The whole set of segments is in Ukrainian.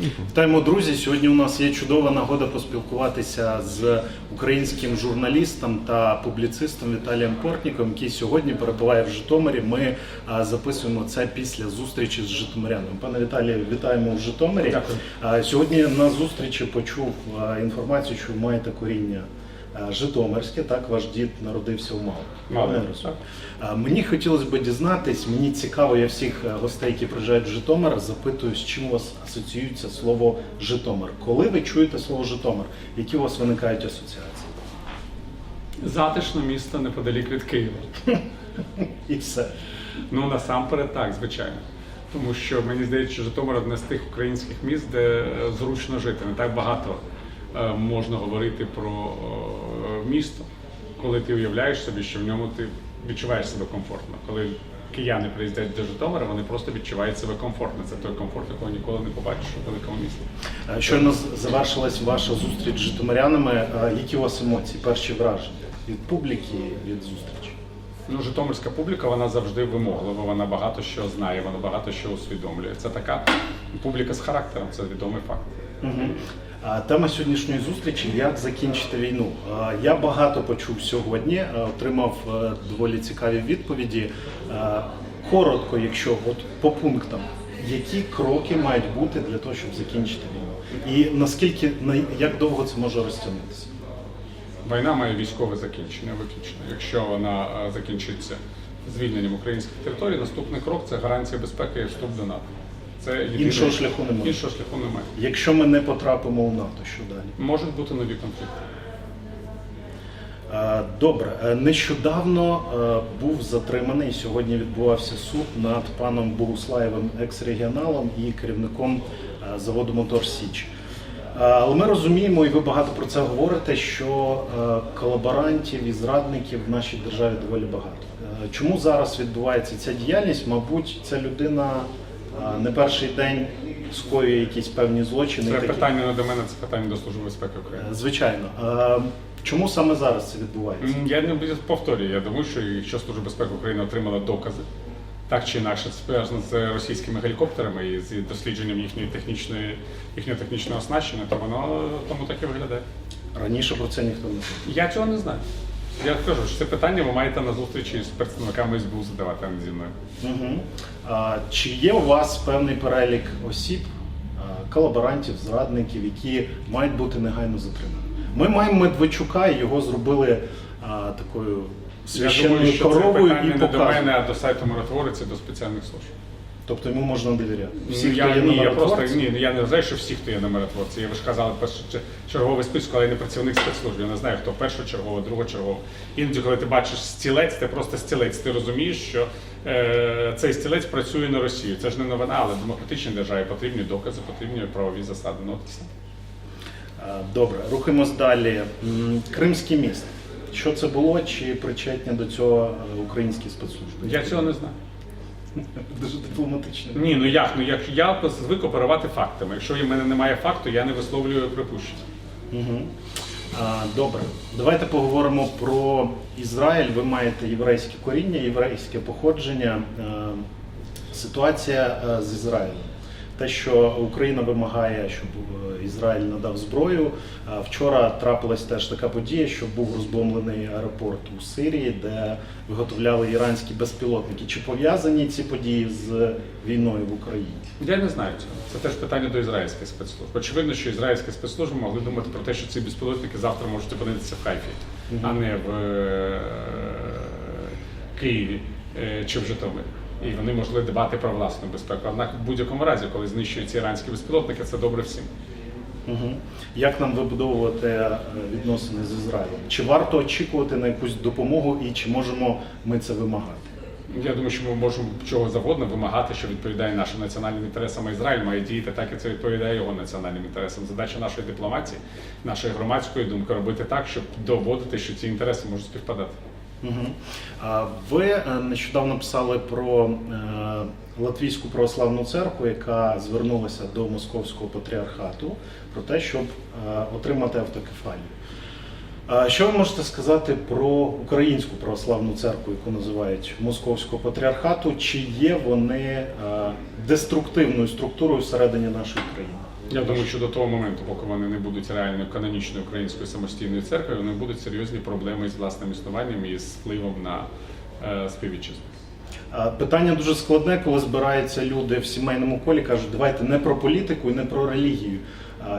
Вітаємо, друзі! Сьогодні у нас є чудова нагода поспілкуватися з українським журналістом та публіцистом Віталієм Портніком, який сьогодні перебуває в Житомирі. Ми записуємо це після зустрічі з Житомирянами. Пане Віталію, вітаємо в Житомирі. Дякую. Сьогодні на зустрічі почув інформацію, що ви маєте коріння житомирське. Так, ваш дід народився розумію? так. А, Мені хотілося б дізнатись, мені цікаво, я всіх е, гостей, які приїжджають в Житомир, запитую, з чим у вас асоціюється слово Житомир. Коли ви чуєте слово Житомир, які у вас виникають асоціації? Затишне місто неподалік від Києва. І все. Ну насамперед так, звичайно. Тому що мені здається, що Житомир одне з тих українських міст, де е, зручно жити. Не так багато е, можна говорити про е, місто, коли ти уявляєш собі, що в ньому ти відчуваєш себе комфортно. Коли кияни приїздять до Житомира, вони просто відчувають себе комфортно. Це той комфорт, якого ніколи не побачиш у великому місті. Е, Щойно завершилась ваша зустріч з житомирянами. Е, Які у вас емоції, перші враження від публіки, від зустрічі? Ну, житомирська публіка вона завжди вимоглива, вона багато що знає, вона багато що усвідомлює. Це така публіка з характером, це відомий факт. Мгм. Тема сьогоднішньої зустрічі як закінчити війну. Я багато почув сьогодні, отримав е, доволі цікаві відповіді. Коротко, якщо от по пунктам, які кроки мають бути для того, щоб закінчити війну, і наскільки як довго це може розтягнутися? Війна має військове закінчення виключно. Якщо вона е, закінчиться звільненням українських територій, наступний крок це гарантія безпеки і вступ до НАТО. Це єдине- Іншого шляху немає. Іншого шляху немає. Якщо ми не потрапимо у НАТО, що далі? Можуть бути нові конфлікти. Е, Добре, Е, нещодавно е, був затриманий. Сьогодні відбувався суд над паном Богуслаєвим, екс-регіоналом і керівником е, заводу Мотор Січ. Е, Але ми розуміємо, і ви багато про це говорите, що е, колаборантів і зрадників в нашій державі доволі багато. Е, Чому зараз відбувається ця діяльність? Мабуть, ця людина не перший день скоює якісь певні злочини. Це такі- питання не до мене, це питання до Служби безпеки України. Е, Звичайно. Е, Чому саме зараз це відбувається? Я не повторюю. Я думаю, що якщо Служба безпеки України отримала докази, так чи інакше зв'язано з російськими гелікоптерами і з дослідженням їхньої технічної їхнього технічного оснащення, то воно тому так і виглядає. Раніше про це ніхто не знав. Я цього не знаю. Я кажу, що це питання ви маєте на зустрічі з представниками СБУ задавати, а не зі мною. Угу. А, чи є у вас певний перелік осіб, а, колаборантів, зрадників, які мають бути негайно затримані? Ми маємо Медведчука, і його зробили а, такою Я священною думаю, що це коровою і не до показують. мене, а до сайту миротворець і до спеціальних служб. Тобто йому можна довіряти. Всі, Ну, я, хто є ні, я просто ні, я не знаю, що всі, хто є на миротворці. Я ви ж казали перш- чи- черговий список, але я не працівник спецслужб. Я не знаю, хто першочергово, другочергово. Іноді, коли ти бачиш стілець, це просто стілець. Ти розумієш, що е, цей стілець працює на Росію. Це ж не новина, але в демократичній державі потрібні докази, потрібні правові засади. Ну Добре, рухаємось далі. Кримський міст. Що це було? Чи причетні до цього е, українські спецслужби? Я цього не знаю. Дуже дипломатично. Ні, ну як? Ну як я звик оперувати фактами. Якщо в мене немає факту, я не висловлюю припущення. Угу. А, добре, давайте поговоримо про Ізраїль. Ви маєте єврейське коріння, єврейське походження. Е, Ситуація е, з Ізраїлем. Те, що Україна вимагає, щоб е, Ізраїль надав зброю. Е, Вчора трапилась теж така подія, що був розбомблений аеропорт у Сирії, де виготовляли іранські безпілотники. Чи пов'язані ці події з війною в Україні? Я не знаю цього. Це теж питання до ізраїльських спецслужб. Очевидно, що ізраїльські спецслужби могли думати про те, що ці безпілотники завтра можуть опинитися в Хайфі, а не в е, Києві чи в Житомирі. І вони могли дбати про власну безпеку. Однак в будь-якому разі, коли знищуються іранські безпілотники, це добре всім. Угу. Як нам вибудовувати е, відносини з Ізраїлем? Чи варто очікувати на якусь допомогу і чи можемо ми це вимагати? Я думаю, що ми можемо чого завгодно вимагати, що відповідає нашим національним інтересам. А Ізраїль має діяти так, як це відповідає його національним інтересам. Задача нашої дипломатії, нашої громадської думки робити так, щоб доводити, що ці інтереси можуть співпадати. Угу. Ви е, нещодавно писали про е, Латвійську православну церкву, яка звернулася до Московського патріархату про те, щоб е, отримати автокефалію. Що ви можете сказати про українську православну церкву, яку називають Московського патріархату? Чи є вони деструктивною структурою всередині нашої країни? Я думаю, що до того моменту, поки вони не будуть реально канонічною українською самостійною церквою, вони будуть серйозні проблеми з власним існуванням і з впливом на е, співвітчизну. Питання дуже складне, коли збираються люди в сімейному колі, кажуть, давайте не про політику і не про релігію.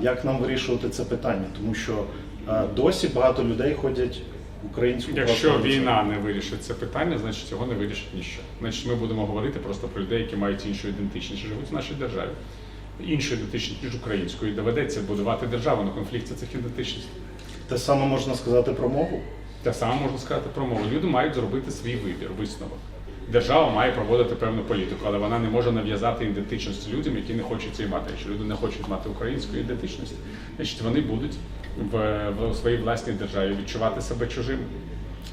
Як нам вирішувати це питання? Тому що досі багато людей ходять в українську Якщо війна не вирішить це питання, значить цього не вирішить ніщо. Значить, ми будемо говорити просто про людей, які мають іншу ідентичність, живуть в нашій державі. Іншу ідентичність, ніж українською. І доведеться будувати державу на конфлікті цих ідентичностей. Те саме можна сказати про мову. Те саме можна сказати про мову. Люди мають зробити свій вибір, висновок. Держава має проводити певну політику, але вона не може нав'язати ідентичність людям, які не хочуть цієї мати. Якщо люди не хочуть мати українську ідентичність, значить вони будуть в, в своїй власній державі відчувати себе чужими.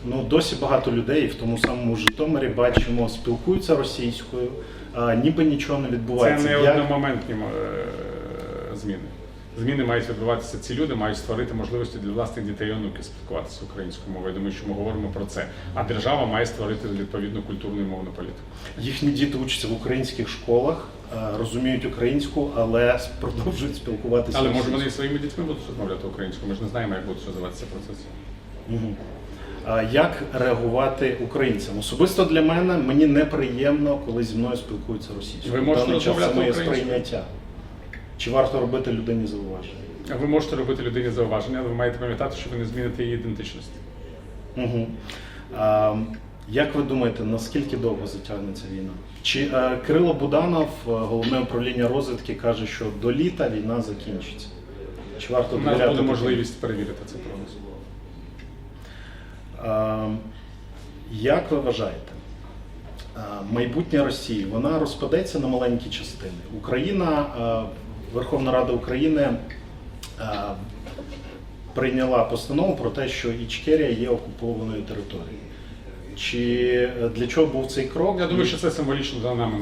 Ну досі багато людей в тому самому Житомирі бачимо, спілкуються російською, а ніби нічого не відбувається. Це не Як- одномоментні е, зміни. Зміни мають відбуватися. Ці люди мають створити можливості для власних дітей і онуків спілкуватися українською мовою. Я думаю, що ми говоримо про це. А держава має створити відповідну культурну і мовну політику. Їхні діти учаться в українських школах, розуміють українську, але продовжують спілкуватися. Але може вони своїми дітьми будуть розмовляти українською. Ми ж не знаємо, як будуть розвиватися процеси. Мгм. А Як реагувати українцям? Особисто для мене мені неприємно, коли зі мною спілкуються російською. Ви можете Певний час це моє сприйняття. Чи варто робити людині зауваження? Ви можете робити людині зауваження, але ви маєте пам'ятати, що ви не зміните її ідентичність. Угу. А, як ви думаєте, наскільки довго затягнеться війна? Чи е, Кирило Буданов, е, головне управління розвідки, каже, що до літа війна закінчиться? Чи варто У нас буде можливість перевірити це прогноз. А, Як ви вважаєте, майбутнє Росії вона розпадеться на маленькі частини? Україна, Верховна Рада України прийняла постанову про те, що Ічкерія є окупованою територією. Чи е, для чого був цей крок? Я думаю, що це символічно за нами.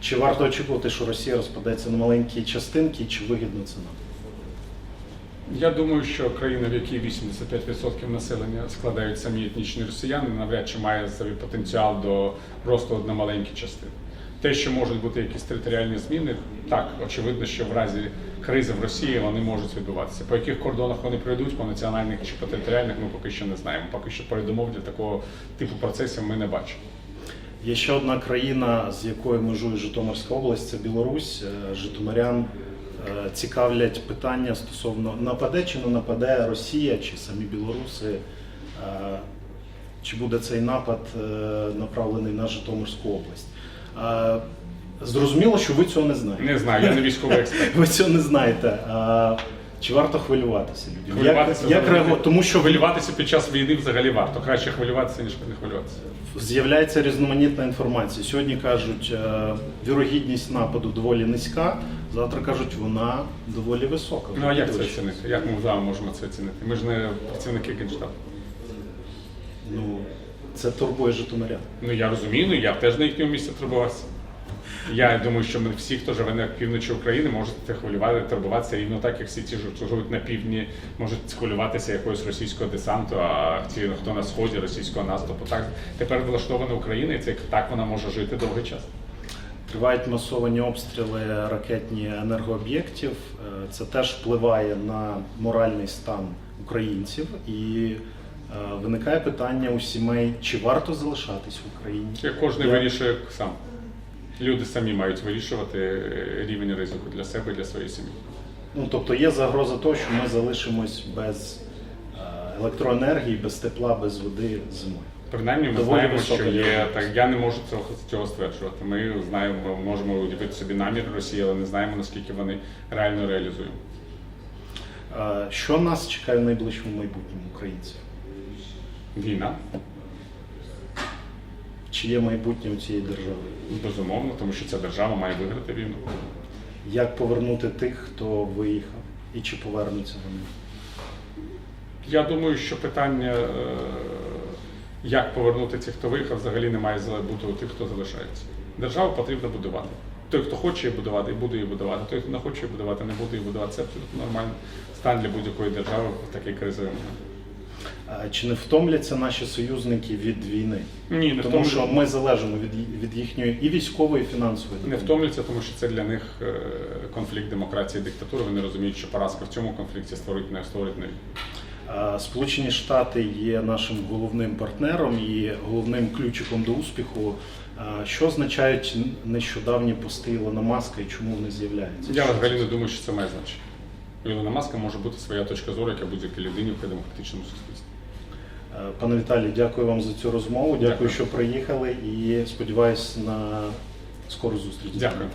Чи варто очікувати, що Росія розпадеться на маленькі частинки, чи вигідно це нам? Я думаю, що країна, в якій 85% населення складають самі етнічні росіяни, навряд чи має собі потенціал до росту на маленькі частини. Те, що можуть бути якісь територіальні зміни, так очевидно, що в разі кризи в Росії вони можуть відбуватися. По яких кордонах вони пройдуть, по національних чи по територіальних, ми поки що не знаємо. Поки що передумов для такого типу процесів ми не бачимо. Є ще одна країна, з якою межує Житомирська область, це Білорусь. Е, Житомирян цікавлять питання стосовно нападе чи не нападе Росія, чи самі білоруси, е, чи буде цей напад е, направлений на Житомирську область. Е, Зрозуміло, що ви цього не знаєте. Не знаю, я не військовий експерт. Ви цього не знаєте. Чи варто хвилюватися людям? Хвилюватися як як реагувати? Тому що хвилюватися під час війни взагалі варто. Краще хвилюватися, ніж не хвилюватися. З'являється різноманітна інформація. Сьогодні кажуть, е, вірогідність нападу доволі низька. Завтра кажуть, вона доволі висока. Ну а як це оцінити? Як ми з можемо це оцінити? Ми ж не працівники Генштабу. Ну це турбує Житомирян. Ну я розумію, ну я б теж на їхньому місці турбувався. Я думаю, що ми всі, хто живе на півночі України, можуть хвилювати, турбуватися рівно так, як всі ті, що живуть на півдні, можуть хвилюватися якогось російського десанту, а ті, хто на сході російського наступу. Так тепер влаштована Україна, і це так вона може жити довгий час. Тривають масовані обстріли ракетні енергооб'єктів. Е, Це теж впливає на моральний стан українців і е, виникає питання у сімей, чи варто залишатись в Україні. Як кожен вирішує сам. Люди самі мають вирішувати е, рівень ризику для себе і для своєї сім'ї. Ну, тобто є загроза того, що ми залишимось без е, електроенергії, без тепла, без води зимою. Принаймні, ми Доволі знаємо, що є так. Я не можу цього цього стверджувати. Ми знаємо, ми можемо уявити собі намір Росії, але не знаємо наскільки вони реально реалізують. Е, Що нас чекає в найближчому майбутньому українців? Війна, Чи є майбутнє у цієї держави? безумовно, тому що ця держава має виграти війну. Як повернути тих, хто виїхав, і чи повернуться вони? Я думаю, що питання, е, як повернути тих, хто виїхав, взагалі не має бути у тих, хто залишається. Державу потрібно будувати. Той, хто хоче її будувати, буде її будувати. Той, хто не хоче її будувати, не буде її будувати. Це абсолютно нормальний стан для будь-якої держави в такий кризовий момент. Чи не втомляться наші союзники від війни? Ні, не Тому що ми залежимо від, від їхньої і військової, і фінансової Не втомляться, тому що це для них е, конфлікт демократії і диктатури. Вони розуміють, що поразка в цьому конфлікті створить не створить нові. Е, Сполучені Штати є нашим головним партнером і головним ключиком до успіху. Що означають нещодавні пости Ілона Маска і чому вони з'являються? Я взагалі не думаю, що це має значення. У Ілона Маска може бути своя точка зору, яка будь-якій людині в демократичному суспільстві. Е, Пане Віталій, дякую вам за цю розмову. Дякую, Дякую. що приїхали і сподіваюся на скору зустріч. Дякую.